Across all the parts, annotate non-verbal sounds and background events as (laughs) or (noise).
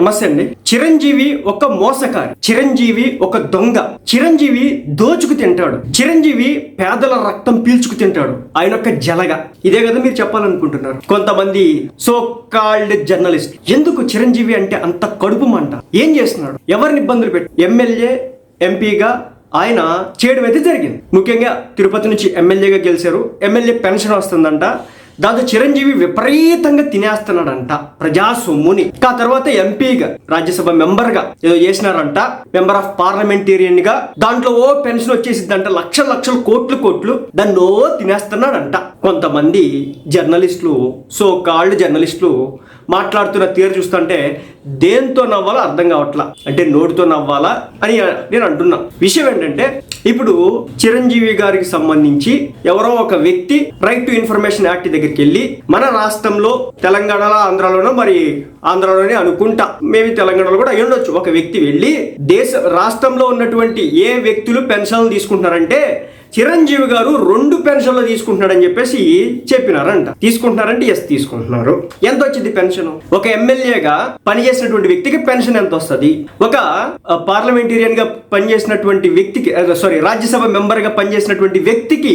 నమస్తే అండి. చిరంజీవి ఒక మోసకారి. చిరంజీవి ఒక దొంగ. చిరంజీవి దోచుకు తింటాడు. చిరంజీవి పేదల రక్తం పీల్చుకు తింటాడు. ఆయన ఒక జలగ. ఇదే కదా మీరు చెప్పాలనుకుంటున్నారు. కొంతమంది సో కాల్డ్ జర్నలిస్ట్ ఎందుకు చిరంజీవి అంటే అంత కడుపు మంట? ఏం చేస్తున్నాడు? ఎవరిని ఇబ్బందులు పెట్టి? ఎమ్మెల్యే ఎంపీగా ఆయన చేయడం అయితే జరిగింది. ముఖ్యంగా తిరుపతి నుంచి ఎమ్మెల్యేగా గెలిచారు. ఎమ్మెల్యే పెన్షన్ వస్తుందంట. దాంతో చిరంజీవి విపరీతంగా తినేస్తున్నాడంట ప్రజా సొమ్ముని ఆ తర్వాత ఎంపీగా రాజ్యసభ మెంబర్గా ఏదో చేసినారంట మెంబర్ ఆఫ్ పార్లమెంటేరియన్గా దాంట్లో ఓ పెన్షన్ వచ్చేసిందంట లక్ష లక్షల కోట్లు కోట్లు దాన్ని ఓ తినేస్తున్నాడంట. కొంతమంది జర్నలిస్టులు సో కాల్డ్ జర్నలిస్టులు మాట్లాడుతున్న తీరు చూస్తుంటే దేంతో నవ్వాలో అర్థం కావట్లా. అంటే నోటితో నవ్వాలా అని నేను అంటున్నా. విషయం ఏంటంటే ఇప్పుడు చిరంజీవి గారికి సంబంధించి ఎవరో ఒక వ్యక్తి రైట్ టు ఇన్ఫర్మేషన్ యాక్ట్ దగ్గరికి వెళ్ళి మన రాష్ట్రంలో తెలంగాణలో ఆంధ్రాలోనో మరి ఆంధ్రాలోనే అనుకుంటా మేబీ తెలంగాణలో కూడా ఉండొచ్చు. ఒక వ్యక్తి వెళ్ళి దేశ రాష్ట్రంలో ఉన్నటువంటి ఏ వ్యక్తులు పెన్షన్లు తీసుకుంటున్నారంటే చిరంజీవి గారు రెండు పెన్షన్లు తీసుకుంటున్నాడని చెప్పేసి చెప్పినారంట. తీసుకుంటున్నారంటే ఎస్ తీసుకుంటున్నారు. ఎంత వచ్చింది పెన్షన్? ఒక ఎమ్మెల్యేగా పనిచేసినటువంటి వ్యక్తికి పెన్షన్ ఎంత వస్తుంది? ఒక పార్లమెంటేరియన్గా పనిచేసినటువంటి వ్యక్తికి సారీ రాజ్యసభ మెంబర్గా పనిచేసినటువంటి వ్యక్తికి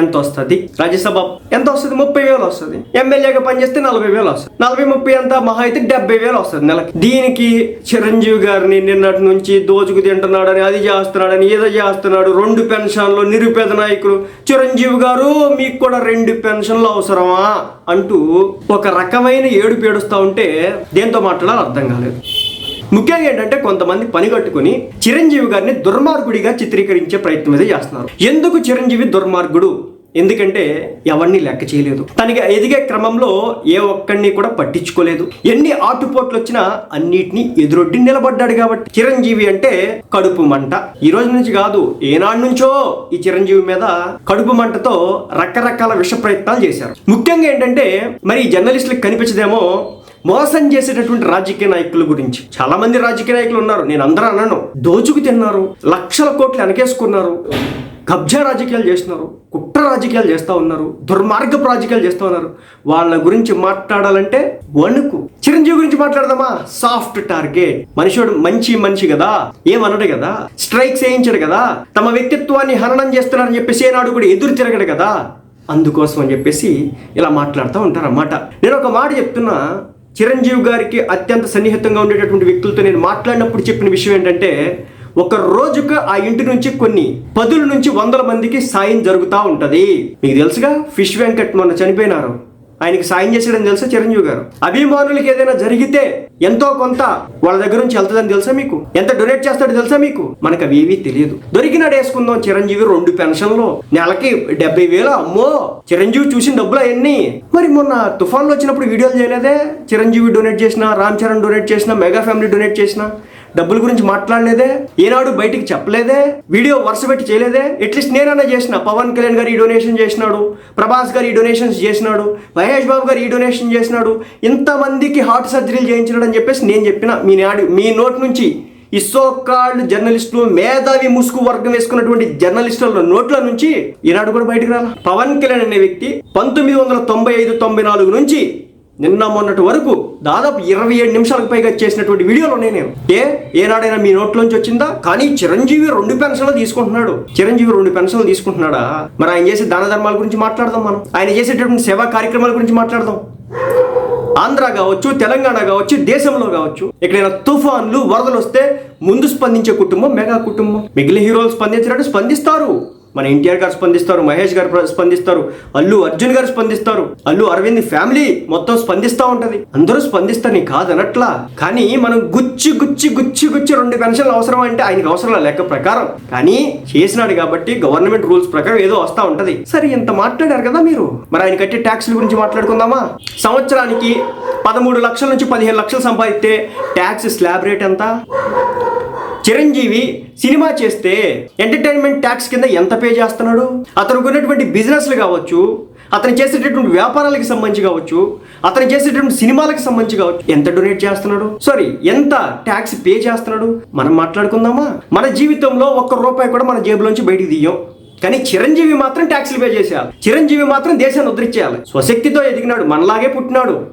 ఎంత వస్తుంది? రాజ్యసభ ఎంత వస్తుంది? ముప్పై వేలు వస్తుంది. ఎమ్మెల్యేగా పనిచేస్తే నలభై వేలు వస్తుంది. నలభై ముప్పై ఎంత మహా అయితే డెబ్బై వేలు వస్తుంది నెలకి. దీనికి చిరంజీవి గారిని నిన్నటి నుంచి దోచుకు తింటున్నాడని అది చేస్తున్నాడని ఏదో చేస్తున్నాడు రెండు పెన్షన్లు పెద్ద నాయకులు. చిరంజీవి గారు మీకు కూడా రెండు పెన్షన్లు అవసరమా? అంటూ ఒక రకమైన ఏడు పేడుస్తూ ఉంటే దేంతో మాట్లాడాలి అర్థం కాలేదు. ముఖ్యంగా ఏంటంటే కొంతమంది పని కట్టుకుని చిరంజీవి గారిని దుర్మార్గుడిగా చిత్రీకరించే ప్రయత్నం అయితే చేస్తున్నారు. ఎందుకు చిరంజీవి దుర్మార్గుడు? ఎందుకంటే ఎవరిని లెక్క చేయలేదు. తనకి ఎదిగే క్రమంలో ఏ ఒక్కడిని కూడా పట్టించుకోలేదు. ఎన్ని ఆటుపోట్లు వచ్చినా అన్నిటినీ ఎదురొడ్డి నిలబడ్డాడు కాబట్టి. చిరంజీవి అంటే కడుపు మంట. ఈ రోజు నుంచి కాదు ఏనాడు నుంచో ఈ చిరంజీవి మీద కడుపు మంటతో రకరకాల విష ప్రయత్నాలు చేశారు. ముఖ్యంగా ఏంటంటే మరి జర్నలిస్టులకు కనిపించదేమో మోసం చేసేటటువంటి రాజకీయ నాయకుల గురించి. చాలా మంది రాజకీయ నాయకులు ఉన్నారు. నేను అందరూ అన్నాను దోచుకు తిన్నారు. లక్షల కోట్లు వెనకేసుకున్నారు. కబ్జా రాజకీయాలు చేస్తున్నారు కుట్ర రాజకీయాలు చేస్తూ ఉన్నారు దుర్మార్గపు రాజకీయాలు చేస్తూ ఉన్నారు. వాళ్ళ గురించి మాట్లాడాలంటే వణుకు. చిరంజీవి గురించి మాట్లాడదామా? Soft target. మనిషివాడు మంచి మనిషి కదా? ఏమనడు కదా? స్ట్రైక్స్ వేయించడు కదా? తమ వ్యక్తిత్వాన్ని హననం చేస్తున్నారని చెప్పేసి ఏనాడు కూడా ఎదురు తిరగడు కదా? అందుకోసం అని చెప్పేసి ఇలా మాట్లాడుతూ ఉంటారన్నమాట. నేను ఒక మాట చెప్తున్నా. చిరంజీవి గారికి అత్యంత సన్నిహితంగా ఉండేటటువంటి వ్యక్తులతో నేను మాట్లాడినప్పుడు చెప్పిన విషయం ఏంటంటే ఒక రోజుకు ఆ ఇంటి నుంచి కొన్ని పదుల నుంచి వందల మందికి సాయం జరుగుతూ ఉంటది. మీకు తెలుసుగా ఫిష్ వెంకట్ మొన్న చనిపోయినారు. ఆయనకి సాయం చేసాడని తెలుసా చిరంజీవి గారు? అభిమానులకి ఏదైనా జరిగితే ఎంతో కొంత వాళ్ళ దగ్గర నుంచి వెళ్తుందని తెలుసా మీకు? ఎంత డొనేట్ చేస్తాడో తెలుసా మీకు? మనకు అవి ఏవీ తెలియదు. దొరికినాడు వేసుకుందాం చిరంజీవి రెండు పెన్షన్లు. నెలకి డెబ్బై వేలు అమ్మో! చిరంజీవి చూసిన డబ్బులు అవన్నీ. మరి మొన్న తుఫాన్లో వచ్చినప్పుడు వీడియోలు చేయలేదే? చిరంజీవి డొనేట్ చేసిన రామ్ చరణ్ డొనేట్ చేసిన మెగా ఫ్యామిలీ డొనేట్ చేసిన డబ్బుల గురించి మాట్లాడలేదే? ఏనాడు బయటికి చెప్పలేదే? వీడియో వరుస పెట్టి చేయలేదే? అట్లీస్ట్ నేనన్నా చేసిన. పవన్ కళ్యాణ్ గారు ఈ డొనేషన్ చేసినాడు. ప్రభాస్ గారు ఈ డొనేషన్స్ చేసినాడు. మహేష్ బాబు గారు ఈ డొనేషన్ చేసినాడు. ఇంతమందికి హార్ట్ సర్జరీలు చేయించినాడు అని చెప్పేసి నేను చెప్పిన మీ నాడు మీ నోట్ నుంచి ఇసోకాళ్ళు జర్నలిస్టులు మేధావి ముసుగు వర్గం వేసుకున్నటువంటి జర్నలిస్టుల నోట్ల నుంచి ఈనాడు కూడా బయటకు రాల. పవన్ కళ్యాణ్ అనే వ్యక్తి పంతొమ్మిది వందల తొంభై ఐదు తొంభై నాలుగు నుంచి నిన్న మొన్నటి వరకు దాదాపు ఇరవై ఏడు నిమిషాలకు పైగా చేసినటువంటి వీడియోలు ఉన్నాయి నేను. ఏ ఏనాడైనా మీ నోట్లోంచి వచ్చిందా? కానీ చిరంజీవి రెండు పెన్షన్లు తీసుకుంటున్నాడు. చిరంజీవి రెండు పెన్షన్లు తీసుకుంటున్నాడా? మరి ఆయన చేసే దాన ధర్మాల గురించి మాట్లాడదాం మనం. ఆయన చేసేటటువంటి సేవా కార్యక్రమాల గురించి మాట్లాడదాం. ఆంధ్ర కావచ్చు తెలంగాణ కావచ్చు దేశంలో కావచ్చు ఎక్కడైనా తుఫాన్లు వరదలు వస్తే ముందు స్పందించే కుటుంబం మెగా కుటుంబం. మిగిలిన హీరోలు స్పందించినట్టు స్పందిస్తారు. మన ఎన్టీఆర్ గారు స్పందిస్తారు మహేష్ గారు స్పందిస్తారు అల్లు అర్జున్ గారు స్పందిస్తారు అల్లు అరవింద్ ఫ్యామిలీ మొత్తం స్పందిస్తూ ఉంటది. అందరూ స్పందిస్తారు నీ కాదనట్లా. కానీ మనం గుచ్చి గుచ్చి గుచ్చి గుచ్చి రెండు పెన్షన్లు అవసరం అంటే ఆయనకి అవసరం లెక్క ప్రకారం. కానీ చేసినాడు కాబట్టి గవర్నమెంట్ రూల్స్ ప్రకారం ఏదో వస్తా ఉంటది. సరే ఇంత మాట్లాడారు కదా మీరు? మరి ఆయన కట్టే ట్యాక్స్ల గురించి మాట్లాడుకుందామా? సంవత్సరానికి పదమూడు లక్షల నుంచి పదిహేను లక్షలు సంపాదిస్తే ట్యాక్స్ స్లాబ్ రేట్ ఎంత? చిరంజీవి సినిమా చేస్తే ఎంటర్టైన్మెంట్ ట్యాక్స్ కింద ఎంత పే చేస్తున్నాడు? అతను కొన్నటువంటి బిజినెస్లు కావచ్చు అతను చేసేటటువంటి వ్యాపారాలకు సంబంధించి కావచ్చు అతను చేసేటటువంటి సినిమాలకు సంబంధించి కావచ్చు ఎంత డొనేట్ చేస్తున్నాడు? సారీ ఎంత ట్యాక్స్ పే చేస్తున్నాడు? మనం మాట్లాడుకుందామా? మన జీవితంలో ఒక్క రూపాయి కూడా మన జేబులోంచి బయటికి తీయం. కానీ చిరంజీవి మాత్రం ట్యాక్స్లు పే చేసేయాలి. చిరంజీవి మాత్రం దేశాన్ని ఉద్ధరించేయాలి. స్వశక్తితో ఎదిగినాడు మనలాగే పుట్టినాడు.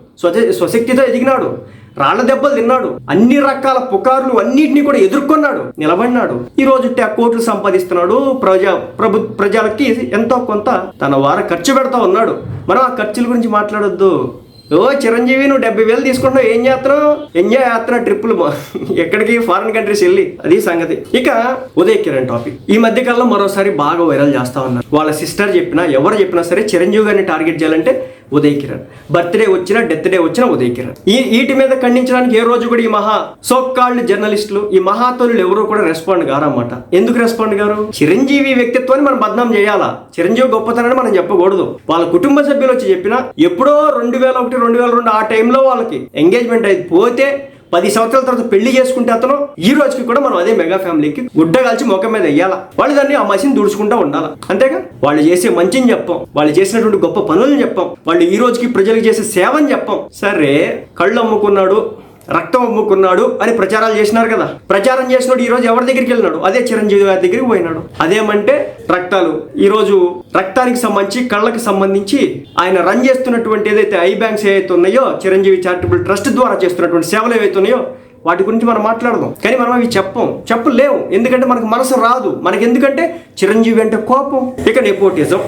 స్వశక్తితో ఎదిగినాడు. రాళ్ళ దెబ్బలు తిన్నాడు. అన్ని రకాల పుకార్లు అన్నిటిని కూడా ఎదుర్కొన్నాడు. నిలబడినాడు. ఈ రోజు కోట్లు సంపాదిస్తున్నాడు. ప్రజా ప్రభు ప్రజలకి ఎంతో కొంత తన వార ఖర్చు పెడతా ఉన్నాడు. మనం ఆ ఖర్చుల గురించి మాట్లాడొద్దు. ఓ చిరంజీవి నువ్వు డెబ్బై వేలు తీసుకుంటావు ఏం చేస్తున్నావు? ఎంజాయ్ చేస్తున్నావు ట్రిప్పులు (laughs) ఎక్కడికి? ఫారిన్ కంట్రీస్ వెళ్ళి. అది సంగతి. ఇక ఉదయ్ కిరణ్ టాపిక్. ఈ మధ్య కాలంలో మరోసారి బాగా వైరల్ చేస్తా ఉన్నారు. వాళ్ళ సిస్టర్ చెప్పినా ఎవరు చెప్పినా సరే చిరంజీవి గారిని టార్గెట్ చేయాలంటే ఉదయ్ కిరణ్ బర్త్డే వచ్చిన డెత్ డే వచ్చిన ఉదయ్ కిరణ్ ఈ వీటి మీద ఖండించడానికి ఏ రోజు కూడా ఈ మహా సోకాల్డ్ జర్నలిస్టులు ఈ మహాతోలు ఎవరు కూడా రెస్పాండ్ గారన్నమాట ఎందుకు రెస్పాండ్ గారు? చిరంజీవి వ్యక్తిత్వాన్ని మనం బద్నాం చేయాలా? చిరంజీవి గొప్పతనాన్ని మనం చెప్పకూడదు. వాళ్ళ కుటుంబ సభ్యులు వచ్చి చెప్పినా ఎప్పుడో రెండు వేల ఒకటి రెండు వేల రెండు ఆ టైంలో వాళ్ళకి ఎంగేజ్మెంట్ అయితే పోతే పది సంవత్సరాల తర్వాత పెళ్ళి చేసుకుంటే అతను ఈ రోజుకి కూడా మనం అదే మెగా ఫ్యామిలీకి గుడ్డ కాల్చి ముఖం మీద వేయాలా? వాళ్ళు దాన్ని ఆ మసిని దుడుచుకుంటా ఉండాలి? అంతేగా? వాళ్ళు చేసే మంచిని చెప్పాం. వాళ్ళు చేసినటువంటి గొప్ప పనులను చెప్పాం. వాళ్ళు ఈ రోజుకి ప్రజలకు చేసే సేవని చెప్పాం. సరే కళ్ళు అమ్ముకున్నాడు. రక్తం అమ్ముకున్నాడు అని ప్రచారాలు చేసినారు కదా. ప్రచారం చేసినాడు ఈరోజు ఎవరి దగ్గరికి వెళ్ళినాడు? అదే చిరంజీవి గారి దగ్గరికి పోయినాడు. అదేమంటే రక్తాలు. ఈరోజు రక్తానికి సంబంధించి కళ్ళకి సంబంధించి ఆయన రన్ చేస్తున్నటువంటి ఏదైతే ఐ బ్యాంక్స్ ఏవైతే ఉన్నాయో చిరంజీవి చారిటబుల్ ట్రస్ట్ ద్వారా చేస్తున్నటువంటి సేవలు ఏవైతే ఉన్నాయో వాటి గురించి మనం మాట్లాడదాం. కానీ మనం అవి చెప్పం. చెప్పలేము ఎందుకంటే మనకు మనసు రాదు. మనకి ఎందుకంటే చిరంజీవి అంటే కోపం. ఇక నెపోటిజం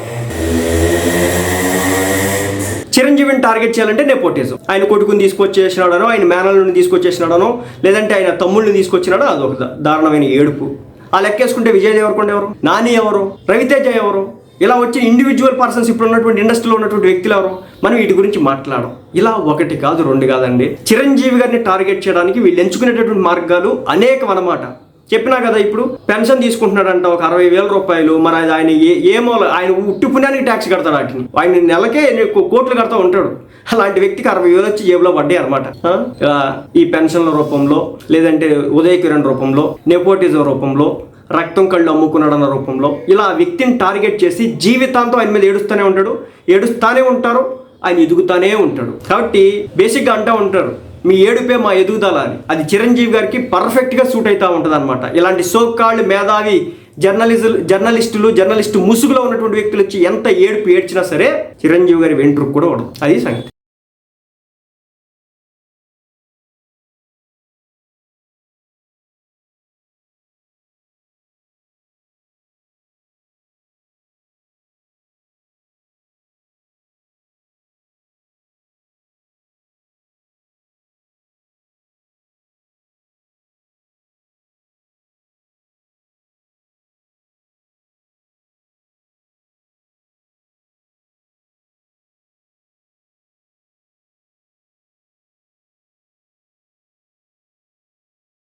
చిరంజీవిని టార్గెట్ చేయాలంటే నెపోటిజం. ఆయన కొడుకుని తీసుకొచ్చేసినాడనో ఆయన మేనల్ని తీసుకొచ్చేసినాడనో లేదంటే ఆయన తమ్ముళ్ళని తీసుకొచ్చినాడో అదొక దారుణమైన ఏడుపు. ఆ లెక్కేసుకుంటే విజయ్ దేవరకొండ ఎవరు? నాని ఎవరు? రవితేజ ఎవరు? ఇలా వచ్చిన ఇండివిజువల్ పర్సన్స్ ఇప్పుడు ఉన్నటువంటి ఇండస్ట్రీలో ఉన్నటువంటి వ్యక్తులు ఎవరు? మనం వీటి గురించి మాట్లాడడం ఇలా ఒకటి కాదు రెండు కాదండి. చిరంజీవి గారిని టార్గెట్ చేయడానికి వీళ్ళు ఎంచుకునేటటువంటి మార్గాలు అనేకం అన్నమాట చెప్పినా కదా ఇప్పుడు? పెన్షన్ తీసుకుంటున్నాడంట ఒక అరవై వేల రూపాయలు. మరి అది ఆయన ఏ ఏమో ఆయన ఉట్టి పుణ్యానికి ట్యాక్స్ కడతాడు వాటిని. ఆయన నెలకే కోట్లు కడతా ఉంటాడు. అలాంటి వ్యక్తికి అరవై వేలు వచ్చి జేబులో పడ్డాయి అనమాట ఈ పెన్షన్ల రూపంలో లేదంటే ఉదయ కిరణ్ రూపంలో నెపోటిజం రూపంలో రక్తం కళ్ళు అమ్ముకున్నాడన్న రూపంలో ఇలా వ్యక్తిని టార్గెట్ చేసి జీవితాంతం ఆయన మీద ఏడుస్తూనే ఉంటాడు. ఏడుస్తూనే ఉంటారు ఆయన ఎదుగుతానే ఉంటాడు. కాబట్టి బేసిక్గా అంటూ ఉంటారు మీ ఏడుపే మా ఎదుగుదల అని అది చిరంజీవి గారికి పర్ఫెక్ట్గా సూట్ అవుతా ఉంటుంది అనమాట ఇలాంటి సోకాళ్ళు మేధావి జర్నలిజం జర్నలిస్టులు జర్నలిస్టు ముసుగులో ఉన్నటువంటి వ్యక్తులు వచ్చి ఎంత ఏడుపు ఏడ్చినా సరే చిరంజీవి గారి వెంట్రుకు కూడా ఉండదు. అది సంగతి.